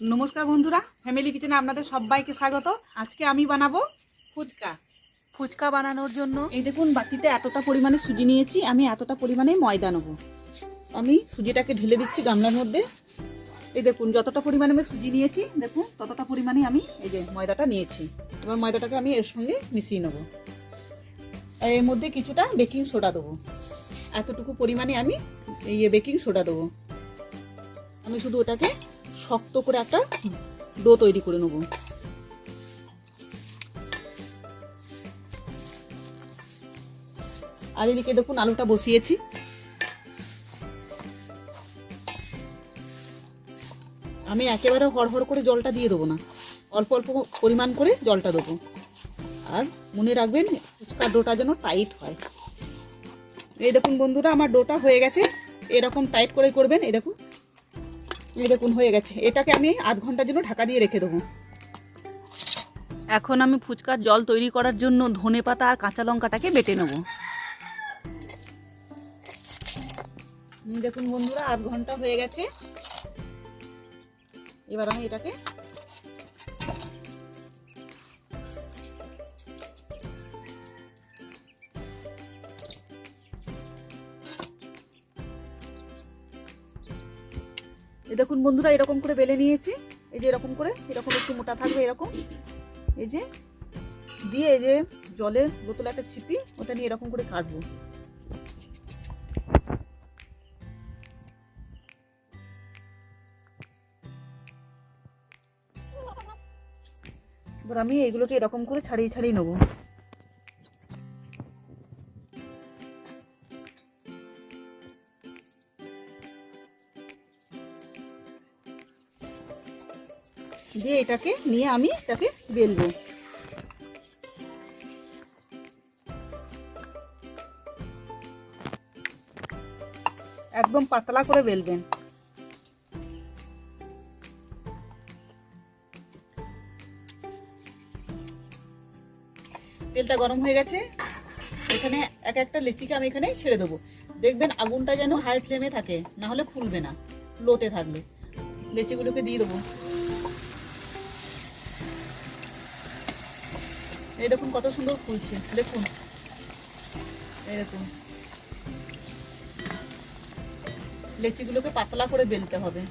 নমস্কার বন্ধুরা ফ্যামিলি কিচেনে আপনাদের সবাইকে স্বাগত। আজকে আমি বানাবো ফুচকা। ফুচকা বানানোর জন্য এই দেখুন বাটিতে এতটা পরিমাণে সুজি নিয়েছি আমি এতটা পরিমাণে ময়দা নেব। আমি সুজিটাকে ঢেলে দিচ্ছি গামলার মধ্যে। এই দেখুন যতটা পরিমাণে আমি সুজি নিয়েছি দেখুন ততটা পরিমাণে আমি এই যে ময়দাটা নিয়েছি। এবার ময়দাটাকে আমি এর সঙ্গে মিশিয়ে নেব। আর এর মধ্যে কিছুটা বেকিং সোডা দেবো। এতটুকু পরিমাণে আমি এই বেকিং সোডা দেবো। আমি শুধু ওটাকে শক্ত করে একটা ডো তৈরি করে নেব। আর এদিকে দেখুন আলুটা বসিয়েছি। আমি একেবারে হড়হড় করে জলটা দিয়ে দেবো না। অল্প অল্প পরিমাণ করে জলটা দেবো। আর মনে রাখবেন ফুচকার ডোটা যেন টাইট হয়। এই দেখুন বন্ধুরা, আমার ডোটা হয়ে গেছে। এরকম টাইট করে করবেন। এই দেখুন এই দেখুন হয়ে গেছে। এটাকে আমি আধ ঘণ্টার জন্য ঢাকা দিয়ে রেখে দেবো। এখন আমি ফুচকার জল তৈরি করার জন্য ধনে পাতা আর কাঁচা লঙ্কাটাকে বেটে নেব। দেখুন বন্ধুরা আধ ঘণ্টা হয়ে গেছে। এবার আমি এটাকে এই দেখুন বন্ধুরা, এরকম করে বেলে নিয়েছি। এই যে এরকম করে, এরকম একটু মোটা থাকবে এরকম। এই যে, দিয়ে এই যে জলের বোতলে একটা ছিপি, ওটা নিয়ে এরকম করে কাটবো। এবার আমি এইগুলোকে এরকম করে ছাড়িয়ে ছাড়িয়ে নেব। দিয়ে এটাকে নিয়ে আমি এটাকে বেলবো। একদম পাতলা করে বেলবেন। তেলটা গরম হয়ে গেছে। এখানে এক একটা লেচিকে আমি এখানে ছেড়ে দেবো। দেখবেন আগুনটা যেন হাই ফ্লেমে থাকে না হলে ফুলবে না লোতে থাকলে লেচিগুলোকে দিয়ে দেবো। এই দেখুন কত সুন্দর ফুলছে, দেখুন। এই দেখুন লেচিগুলোকে পাতলা করে বেলতে হবে।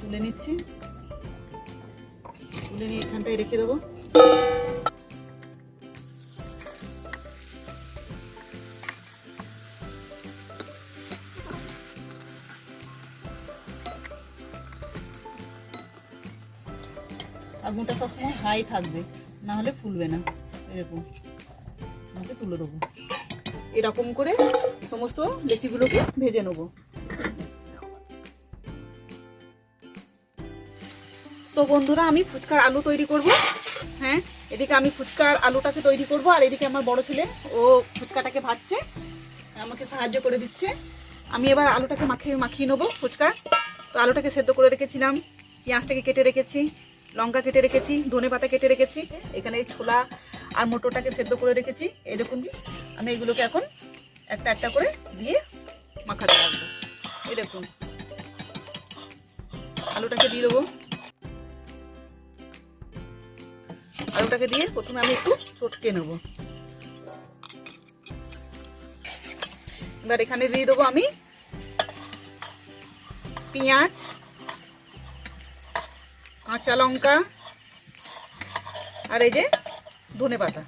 তুলে নিচ্ছি। তুলে নিয়ে এখানটায় রেখে দেবো। আগুনটা সবসময় হাই থাকবে না হলে ফুলবে না। এরকম। আমাকে তুলে দেবো। এরকম করে সমস্ত লেচিগুলোকে ভেজে নেব। তো বন্ধুরা, আমি ফুচকার আলু তৈরি করব। হ্যাঁ এদিকে আমি ফুচকার আলুটাকে তৈরি করব, আর এদিকে আমার বড় ছেলে, ও ফুচকাটাকে ভাজছে, আমাকে সাহায্য করে দিচ্ছে। আমি এবার আলুটাকে মাখিয়ে মাখিয়ে নেব ফুচকা। তো আলুটাকে সেদ্ধ করে রেখেছিলাম, পেঁয়াজটাকে কেটে রেখেছি। লঙ্কা কেটে রেখেছি, ধনে পাতা কেটে রেখেছি, এখানে এই ছোলা আর মোটরটাকে সেদ্ধ করে রেখেছি। এই দেখুন, আমি এগুলোকে এখন একটা একটা করে দিয়ে মাখাতে রাখব এই দেখুন, আলুটাকে দিয়ে দেবো। আলুটাকে দিয়ে প্রথমে আমি একটু চটকে নেব। এবার এখানে দিয়ে দেবো আমি পেঁয়াজ কাঁচা লঙ্কা আর এই যে ধনে পাতা।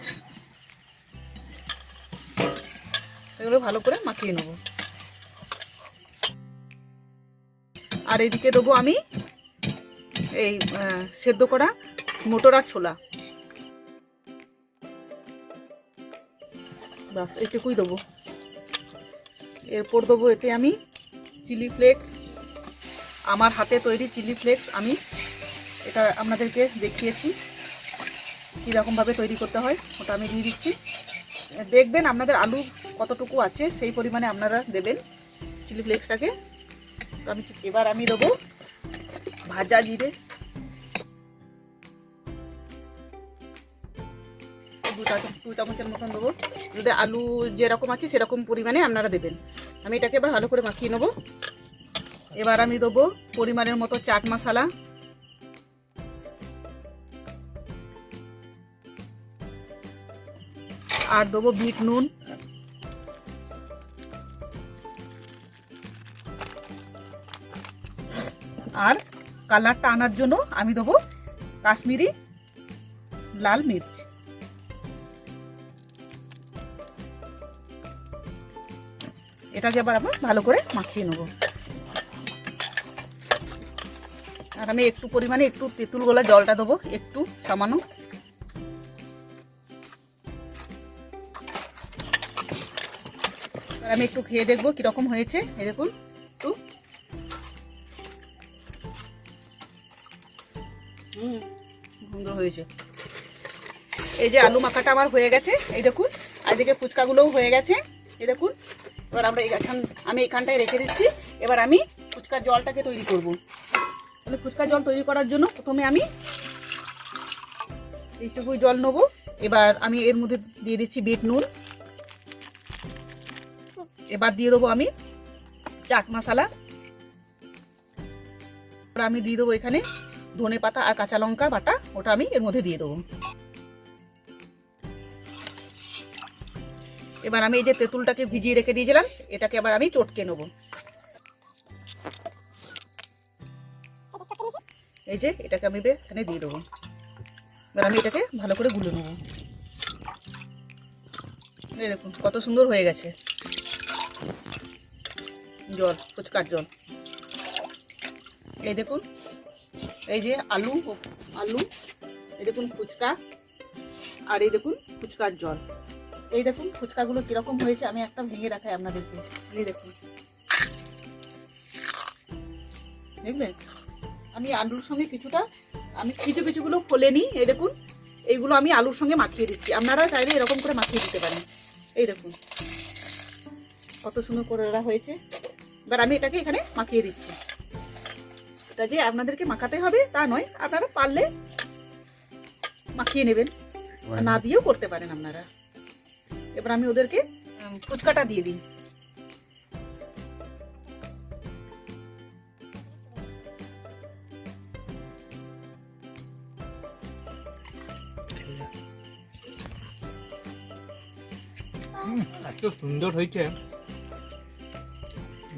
এগুলো ভালো করে মাখিয়ে নেব। আর এদিকে দেবো আমি এই সেদ্ধ করা মোটর আর ছোলা। বাস, এটুকুই দেবো। এরপর দেবো এতে আমি চিলি ফ্লেক্স। আমার হাতে তৈরি চিলি ফ্লেক্স আমি এটা আপনাদেরকে দেখিয়েছি। কীরকমভাবে তৈরি করতে হয়, ওটা আমি দিয়ে দিচ্ছি। দেখবেন আপনাদের আলু কতটুকু আছে, সেই পরিমাণে আপনারা দেবেন চিলি ফ্লেক্সটাকে। তো আমি এবার আমি দেবো ভাজা জিরে। দু চা- দু চামচের মতন দেবো। যদি আলু যেরকম আছে সেরকম পরিমাণে আপনারা দেবেন। আমি এটাকে এবার ভালো করে মাখিয়ে নেব। এবার আমি দেবো পরিমাণের মতো চাট মশলা। আর দেবো বিট নুন। আর কালারটা আনার জন্য আমি দেবো কাশ্মীরি লাল মির্চ। এটাকে আবার আমরা ভালো করে মাখিয়ে নেব। আর আমি একটু পরিমাণে একটু তেঁতুল গোলা জলটা দেবো, একটু সামান্য। আমি একটু খেয়ে দেখব কীরকম হয়েছে। দেখুন, একটু। হুম সুন্দর হয়েছে। এই যে আলু মাখাটা আমার হয়ে গেছে, এই দেখুন। আর এদিকে ফুচকাগুলোও হয়ে গেছে, এই দেখুন। এবার আমরা এখান, আমি এখানটায় রেখে দিচ্ছি। এবার আমি ফুচকার জলটাকে তৈরি করব। তাহলে ফুচকার জল তৈরি করার জন্য প্রথমে আমি এইটুকুই জল নেব। এবার আমি এর মধ্যে দিয়ে দিচ্ছি বিট নুন। এবার দিয়ে দেবো আমি চাট মশলা। এবার আমি দিয়ে দেবো এখানে ধনে পাতা আর কাঁচা লঙ্কা বাটা, ওটা আমি এর মধ্যে দিয়ে দেবো। এবার আমি এই যে তেঁতুলটাকে ভিজিয়ে রেখে দিয়েছিলাম, এটাকে আবার আমি চটকে নেব। এই যে এটাকে আমি এখানে দিয়ে দেবো। এবার আমি এটাকে ভালো করে গুলে নেব। দেখুন, কত সুন্দর হয়ে গেছে। জল, ফুচকার জল। এই দেখুন, এই যে আলু আলু, এই দেখুন ফুচকা, আর এই দেখুন ফুচকার জল। এই দেখুন ফুচকাগুলো কীরকম হয়েছে, আমি একটা ভেঙে রাখাই আপনাদেরকে। এই দেখুন। দেখবেন? আমি আলুর সঙ্গে কিছুটা, আমি কিছু কিছুগুলো ফোলে নিই, এই দেখুন। এইগুলো আমি আলুর সঙ্গে মাখিয়ে দিচ্ছি। আপনারা চাইলে এরকম করে মাখিয়ে দিতে পারেন। এই দেখুন। কত সুন্দর করে এরা হয়েছে। এবার আমি এটাকে এখানে মাখিয়ে দিচ্ছি। এটা যে আপনাদেরকে মাখাতে হবে তা নয়, আপনারা পারলে মাখিয়ে নেবেন। না দিয়েও করতে পারেন আপনারা। এবার আমি ওদেরকে ফুচকাটা দিয়ে দিই। এত সুন্দর হয়েছে।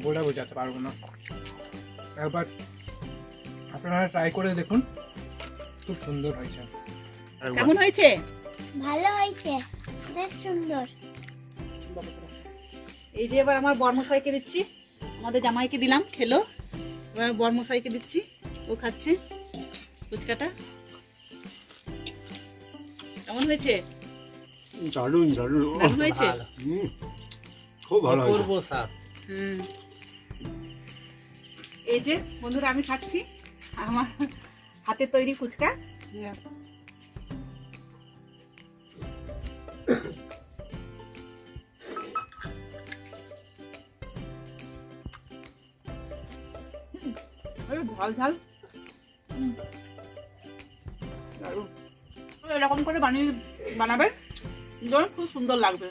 বলে বোঝাতে পারব না। একবার আপনারা ট্রাই করে দেখুন। খুব সুন্দর হয়েছে। কেমন হয়েছে? ভালো হয়েছে। বেশ সুন্দর। এই যে এবার আমার বর্মশাইকে দিচ্ছি। আমাদের জামাইকে দিলাম খেলো। এবার বর্মশাইকে দিচ্ছি। ও খাচ্ছে ফুচকাটা। কেমন হয়েছে? দারুণ দারুণ। হয়েছে? খুব ভালো হয়েছে। অপূর্ব স্বাদ। হুম। এই যে বন্ধুরা আমি খাচ্ছি। আমার হাতে তৈরি ফুচকা। ঝাল ঝাল। এরকম করে বানিয়ে বানাবেন দেখবেন খুব সুন্দর লাগবে।